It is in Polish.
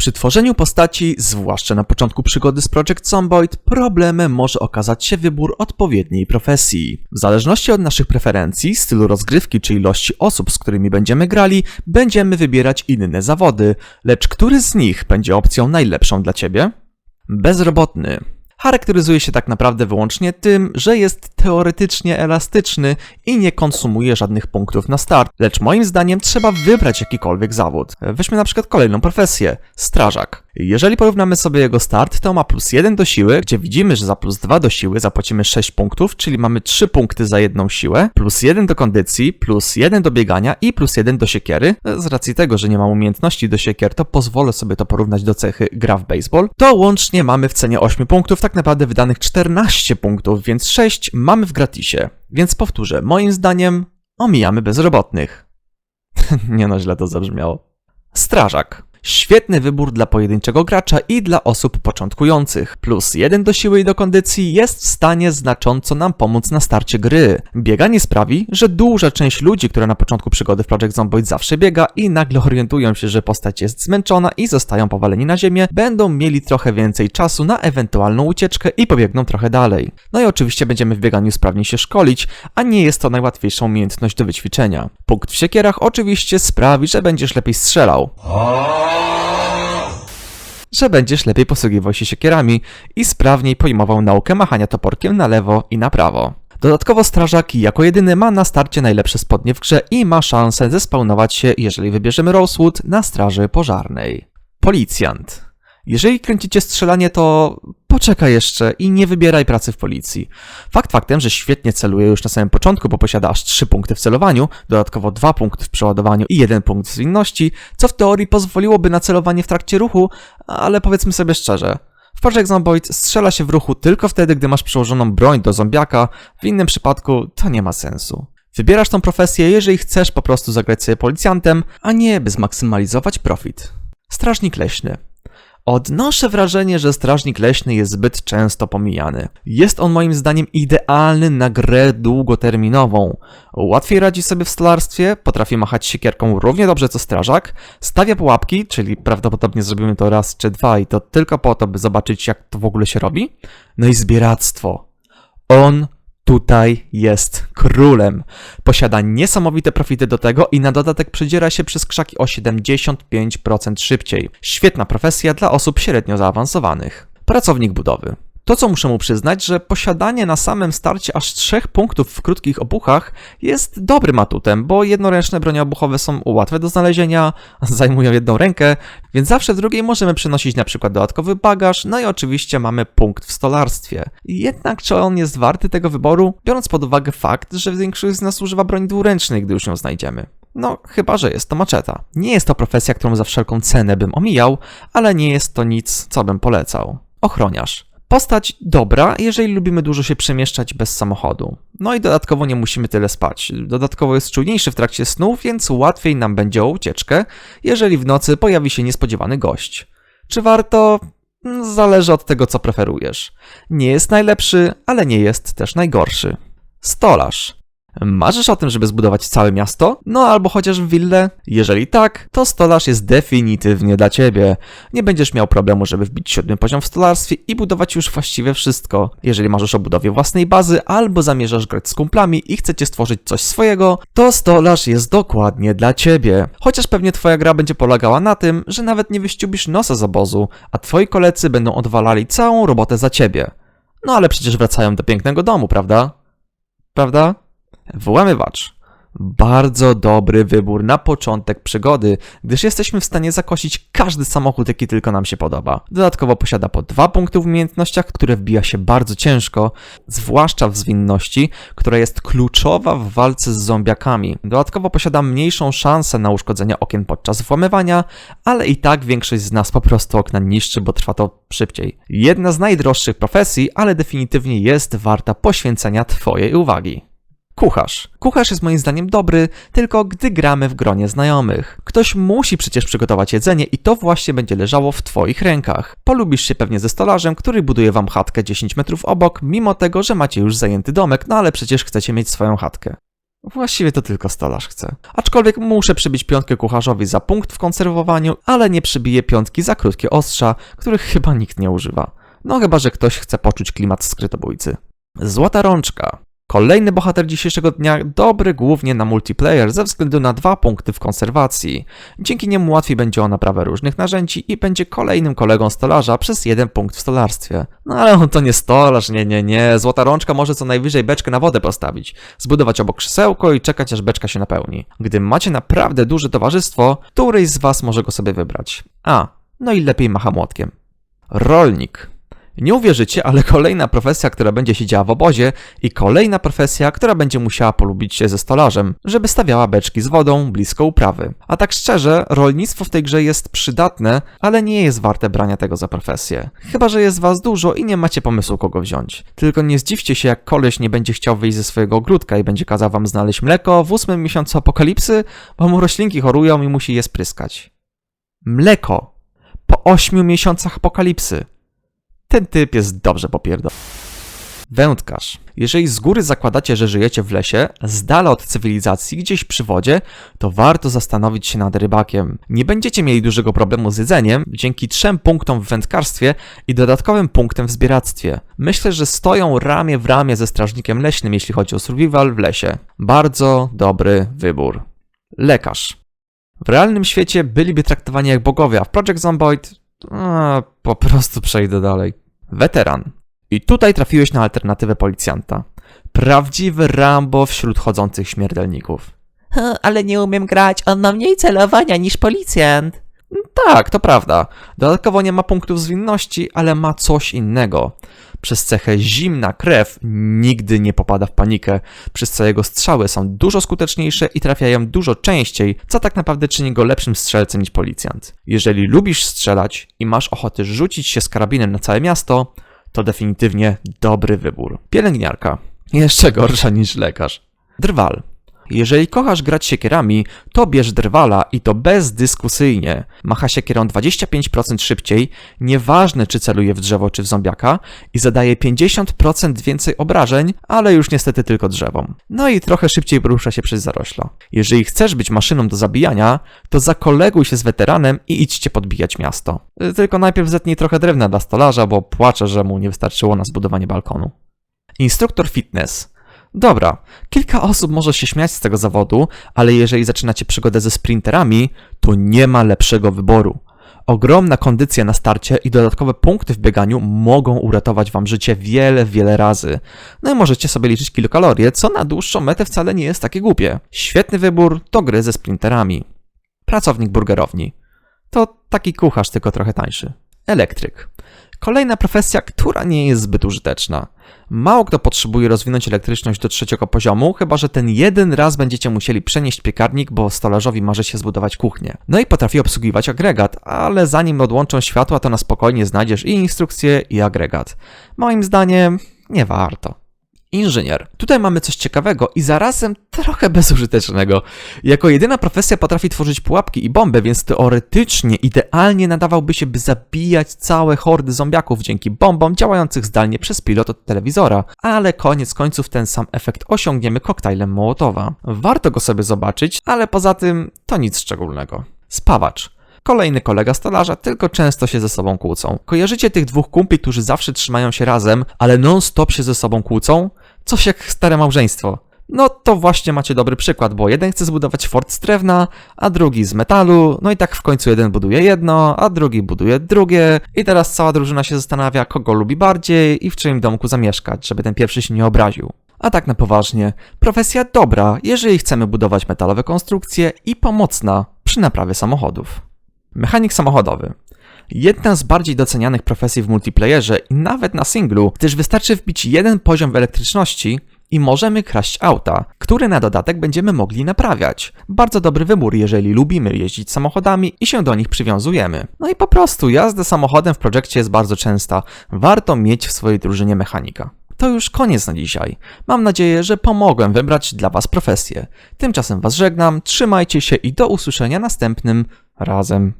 Przy tworzeniu postaci, zwłaszcza na początku przygody z Project Zomboid, problemem może okazać się wybór odpowiedniej profesji. W zależności od naszych preferencji, stylu rozgrywki czy ilości osób, z którymi będziemy grali, będziemy wybierać inne zawody, lecz który z nich będzie opcją najlepszą dla Ciebie? Bezrobotny. Charakteryzuje się tak naprawdę wyłącznie tym, że jest teoretycznie elastyczny i nie konsumuje żadnych punktów na start, lecz moim zdaniem trzeba wybrać jakikolwiek zawód. Weźmy na przykład kolejną profesję strażak. Jeżeli porównamy sobie jego start, to ma plus 1 do siły, gdzie widzimy, że za plus 2 do siły zapłacimy 6 punktów, czyli mamy 3 punkty za jedną siłę, plus 1 do kondycji, plus 1 do biegania i plus 1 do siekiery. Z racji tego, że nie mam umiejętności do siekier, to pozwolę sobie to porównać do cechy gra w baseball. To łącznie mamy w cenie 8 punktów, tak naprawdę wydanych 14 punktów, więc 6 mamy w gratisie. Więc powtórzę, moim zdaniem omijamy bezrobotnych. nie no, źle to zabrzmiało. Strażak. Świetny wybór dla pojedynczego gracza i dla osób początkujących. Plus jeden do siły i do kondycji jest w stanie znacząco nam pomóc na starcie gry. Bieganie sprawi, że duża część ludzi, która na początku przygody w Project Zomboid zawsze biega i nagle orientują się, że postać jest zmęczona i zostają powaleni na ziemię, będą mieli trochę więcej czasu na ewentualną ucieczkę i pobiegną trochę dalej. No i oczywiście będziemy w bieganiu sprawniej się szkolić, a nie jest to najłatwiejsza umiejętność do wyćwiczenia. Punkt w siekierach oczywiście sprawi, że będziesz lepiej strzelał że będziesz lepiej posługiwał się siekierami i sprawniej pojmował naukę machania toporkiem na lewo i na prawo. Dodatkowo strażak jako jedyny ma na starcie najlepsze spodnie w grze i ma szansę zespawnować się, jeżeli wybierzemy Rosewood, na straży pożarnej. Policjant. Jeżeli kręcicie strzelanie, to poczekaj jeszcze i nie wybieraj pracy w policji. Fakt faktem, że świetnie celuje już na samym początku, bo posiada aż 3 punkty w celowaniu, dodatkowo 2 punkty w przeładowaniu i 1 punkt w zwinności, co w teorii pozwoliłoby na celowanie w trakcie ruchu, ale powiedzmy sobie szczerze, w Project Zomboid strzela się w ruchu tylko wtedy, gdy masz przełożoną broń do zombiaka, w innym przypadku to nie ma sensu. Wybierasz tą profesję, jeżeli chcesz po prostu zagrać sobie policjantem, a nie by zmaksymalizować profit. Strażnik leśny. Odnoszę wrażenie, że strażnik leśny jest zbyt często pomijany. Jest on moim zdaniem idealny na grę długoterminową. Łatwiej radzi sobie w stolarstwie, potrafi machać siekierką równie dobrze co strażak, stawia pułapki, czyli prawdopodobnie zrobimy to raz czy dwa i to tylko po to, by zobaczyć jak to w ogóle się robi. No i zbieractwo. On tutaj jest królem. Posiada niesamowite profity do tego i na dodatek przedziera się przez krzaki o 75% szybciej. Świetna profesja dla osób średnio zaawansowanych. Pracownik budowy. To, co muszę mu przyznać, że posiadanie na samym starcie aż trzech punktów w krótkich obuchach jest dobrym atutem, bo jednoręczne bronie obuchowe są łatwe do znalezienia, zajmują jedną rękę, więc zawsze w drugiej możemy przynosić na przykład dodatkowy bagaż, no i oczywiście mamy punkt w stolarstwie. Jednak czy on jest warty tego wyboru, biorąc pod uwagę fakt, że większość z nas używa broni dwuręcznej, gdy już ją znajdziemy? No, chyba, że jest to maczeta. Nie jest to profesja, którą za wszelką cenę bym omijał, ale nie jest to nic, co bym polecał. Ochroniarz. Postać dobra, jeżeli lubimy dużo się przemieszczać bez samochodu. No i dodatkowo nie musimy tyle spać. Dodatkowo jest czujniejszy w trakcie snu, więc łatwiej nam będzie o ucieczkę, jeżeli w nocy pojawi się niespodziewany gość. Czy warto? Zależy od tego, co preferujesz. Nie jest najlepszy, ale nie jest też najgorszy. Stolarz. Marzysz o tym, żeby zbudować całe miasto? No albo chociaż willę? Jeżeli tak, to stolarz jest definitywnie dla ciebie. Nie będziesz miał problemu, żeby wbić siódmy poziom w stolarstwie i budować już właściwie wszystko. Jeżeli marzysz o budowie własnej bazy, albo zamierzasz grać z kumplami i chcecie stworzyć coś swojego, to stolarz jest dokładnie dla ciebie. Chociaż pewnie twoja gra będzie polegała na tym, że nawet nie wyściubisz nosa z obozu, a twoi koledzy będą odwalali całą robotę za ciebie. No ale przecież wracają do pięknego domu, prawda? Prawda? Włamywacz. Bardzo dobry wybór na początek przygody, gdyż jesteśmy w stanie zakosić każdy samochód, jaki tylko nam się podoba. Dodatkowo posiada po dwa punkty w umiejętnościach, które wbija się bardzo ciężko, zwłaszcza w zwinności, która jest kluczowa w walce z zombiakami. Dodatkowo posiada mniejszą szansę na uszkodzenie okien podczas włamywania, ale i tak większość z nas po prostu okna niszczy, bo trwa to szybciej. Jedna z najdroższych profesji, ale definitywnie jest warta poświęcenia Twojej uwagi. Kucharz. Kucharz jest moim zdaniem dobry, tylko gdy gramy w gronie znajomych. Ktoś musi przecież przygotować jedzenie i to właśnie będzie leżało w Twoich rękach. Polubisz się pewnie ze stolarzem, który buduje Wam chatkę 10 metrów obok, mimo tego, że macie już zajęty domek, no ale przecież chcecie mieć swoją chatkę. Właściwie to tylko stolarz chce. Aczkolwiek muszę przybić piątkę kucharzowi za punkt w konserwowaniu, ale nie przybiję piątki za krótkie ostrza, których chyba nikt nie używa. No chyba, że ktoś chce poczuć klimat skrytobójcy. Złota rączka. Kolejny bohater dzisiejszego dnia, dobry głównie na multiplayer ze względu na dwa punkty w konserwacji. Dzięki niemu łatwiej będzie o naprawę różnych narzędzi i będzie kolejnym kolegą stolarza przez jeden punkt w stolarstwie. No ale on to nie stolarz, nie, nie, nie. Złota rączka może co najwyżej beczkę na wodę postawić, zbudować obok krzesełko i czekać aż beczka się napełni. Gdy macie naprawdę duże towarzystwo, któryś z was może go sobie wybrać. A, no i lepiej macha młotkiem. Rolnik. Nie uwierzycie, ale kolejna profesja, która będzie się działa w obozie i kolejna profesja, która będzie musiała polubić się ze stolarzem, żeby stawiała beczki z wodą blisko uprawy. A tak szczerze, rolnictwo w tej grze jest przydatne, ale nie jest warte brania tego za profesję. Chyba, że jest was dużo i nie macie pomysłu kogo wziąć. Tylko nie zdziwcie się, jak koleś nie będzie chciał wyjść ze swojego ogródka i będzie kazał wam znaleźć mleko w ósmym miesiącu apokalipsy, bo mu roślinki chorują i musi je spryskać. Mleko! Po ośmiu miesiącach apokalipsy! Ten typ jest dobrze popierdol. Wędkarz. Jeżeli z góry zakładacie, że żyjecie w lesie, z dala od cywilizacji, gdzieś przy wodzie, to warto zastanowić się nad rybakiem. Nie będziecie mieli dużego problemu z jedzeniem dzięki trzem punktom w wędkarstwie i dodatkowym punktem w zbieractwie. Myślę, że stoją ramię w ramię ze strażnikiem leśnym, jeśli chodzi o survival w lesie. Bardzo dobry wybór. Lekarz. W realnym świecie byliby traktowani jak bogowie, a w Project Zomboid a, po prostu przejdę dalej. Weteran. I tutaj trafiłeś na alternatywę policjanta. Prawdziwy Rambo wśród chodzących śmiertelników. Ale nie umiem grać, on ma mniej celowania niż policjant. Tak, to prawda. Dodatkowo nie ma punktów zwinności, ale ma coś innego. Przez cechę zimna krew nigdy nie popada w panikę, przez co jego strzały są dużo skuteczniejsze i trafiają dużo częściej, co tak naprawdę czyni go lepszym strzelcem niż policjant. Jeżeli lubisz strzelać i masz ochotę rzucić się z karabinem na całe miasto, to definitywnie dobry wybór. Pielęgniarka. Jeszcze gorsza niż lekarz. Drwal. Jeżeli kochasz grać siekierami, to bierz drwala i to bezdyskusyjnie. Macha siekierą 25% szybciej, nieważne czy celuje w drzewo czy w zombiaka i zadaje 50% więcej obrażeń, ale już niestety tylko drzewom. No i trochę szybciej porusza się przez zarośla. Jeżeli chcesz być maszyną do zabijania, to zakoleguj się z weteranem i idźcie podbijać miasto. Tylko najpierw zetnij trochę drewna dla stolarza, bo płacze, że mu nie wystarczyło na zbudowanie balkonu. Instruktor fitness. Dobra, kilka osób może się śmiać z tego zawodu, ale jeżeli zaczynacie przygodę ze sprinterami, to nie ma lepszego wyboru. Ogromna kondycja na starcie i dodatkowe punkty w bieganiu mogą uratować wam życie wiele, wiele razy. No i możecie sobie liczyć kilokalorie, co na dłuższą metę wcale nie jest takie głupie. Świetny wybór to gry ze sprinterami. Pracownik burgerowni. To taki kucharz, tylko trochę tańszy. Elektryk. Kolejna profesja, która nie jest zbyt użyteczna. Mało kto potrzebuje rozwinąć elektryczność do trzeciego poziomu, chyba że ten jeden raz będziecie musieli przenieść piekarnik, bo stolarzowi marzy się zbudować kuchnię. No i potrafi obsługiwać agregat, ale zanim odłączą światła, to na spokojnie znajdziesz i instrukcję, i agregat. Moim zdaniem nie warto. Inżynier. Tutaj mamy coś ciekawego i zarazem trochę bezużytecznego. Jako jedyna profesja potrafi tworzyć pułapki i bomby, więc teoretycznie idealnie nadawałby się, by zabijać całe hordy zombiaków dzięki bombom działających zdalnie przez pilot od telewizora. Ale koniec końców ten sam efekt osiągniemy koktajlem Mołotowa. Warto go sobie zobaczyć, ale poza tym to nic szczególnego. Spawacz. Kolejny kolega stolarza, tylko często się ze sobą kłócą. Kojarzycie tych dwóch kumpli, którzy zawsze trzymają się razem, ale non-stop się ze sobą kłócą? Coś jak stare małżeństwo. No to właśnie macie dobry przykład, bo jeden chce zbudować fort z drewna, a drugi z metalu, no i tak w końcu jeden buduje jedno, a drugi buduje drugie i teraz cała drużyna się zastanawia, kogo lubi bardziej i w czyim domku zamieszkać, żeby ten pierwszy się nie obraził. A tak na poważnie, profesja dobra, jeżeli chcemy budować metalowe konstrukcje i pomocna przy naprawie samochodów. Mechanik samochodowy. Jedna z bardziej docenianych profesji w multiplayerze i nawet na singlu, gdyż wystarczy wbić jeden poziom w elektryczności i możemy kraść auta, które na dodatek będziemy mogli naprawiać. Bardzo dobry wybór, jeżeli lubimy jeździć samochodami i się do nich przywiązujemy. No i po prostu jazda samochodem w projekcie jest bardzo częsta. Warto mieć w swojej drużynie mechanika. To już koniec na dzisiaj. Mam nadzieję, że pomogłem wybrać dla Was profesję. Tymczasem Was żegnam, trzymajcie się i do usłyszenia następnym razem.